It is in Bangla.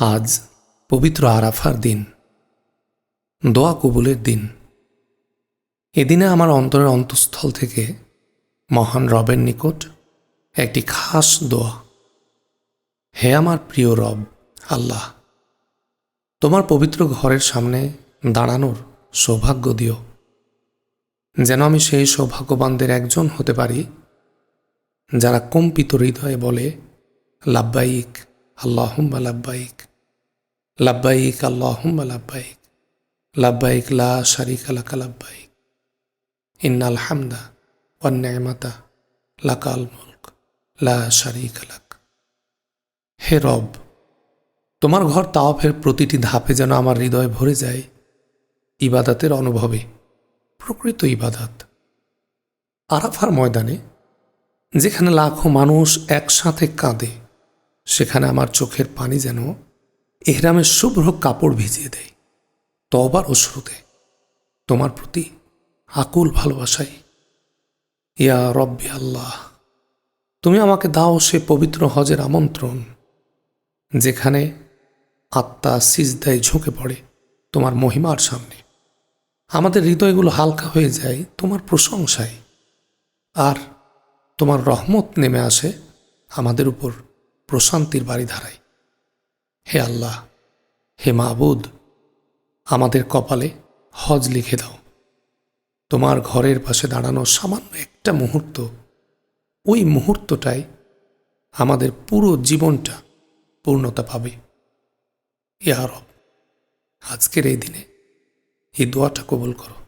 আজ পবিত্র আরাফার দিন। দোয়া কবুলের দিন। এদিনে আমার অন্তরের অন্তঃস্থল থেকে মহান রবের নিকট একটি খাস দোয়া। হে আমার প্রিয় রব, আল্লাহ, তোমার পবিত্র ঘরের সামনে দাঁড়ানোর সৌভাগ্য দিও। যেন আমি সেই সৌভাগ্যবানদের একজন হতে পারি, যারা কম্পিত হৃদয়ে বলে, লাব্বাইক আল্লাহুম্বা লাব্বাইক। লাব্বাইক আল্লাহুম্বা লাব্বাইক লাব্বাইক লা শারিকা লাকা লাব্বাইক, ইন্নাল হামদা নি'মাতা লাকাল মুলক, লা শারিকা লাক। হে রব, তোমার ঘর তাওয়াফের প্রতিটি ধাপে যেন আমার হৃদয় ভরে যায়, ইবাদাতের অনুভবে, প্রকৃত ইবাদাত। আরাফার ময়দানে, যেখানে লাখো মানুষ একসাথে কাঁদে, সেখানে আমার চোখের পানি যেন এহরামের শুভ্র কাপড় ভিজিয়ে দেয় তবার অশ্রুতে তোমার প্রতি আকুল ভালোবাসাই। ইয়া রব্বি আল্লাহ, তুমি আমাকে দাও সে পবিত্র হজের আমন্ত্রণ, যেখানে আত্মা সিজদায় ঝুঁকে পড়ে তোমার মহিমার সামনে। আমাদের হৃদয়গুলো হালকা হয়ে যায় তোমার প্রশংসায়, আর তোমার রহমত নেমে আসে আমাদের উপর প্রশান্তির বাড়ি ধারায় হে আল্লাহ, হে মাহবুদ আমাদের কপালে হজ লিখে দাও। তোমার ঘরের পাশে দাঁড়ানো সামান্য একটা মুহূর্ত, ওই মুহূর্তটাই আমাদের পুরো জীবনটা পূর্ণতা পাবে। ইয়া আজকের এই দিনে এই দোয়াটা কবুল করো।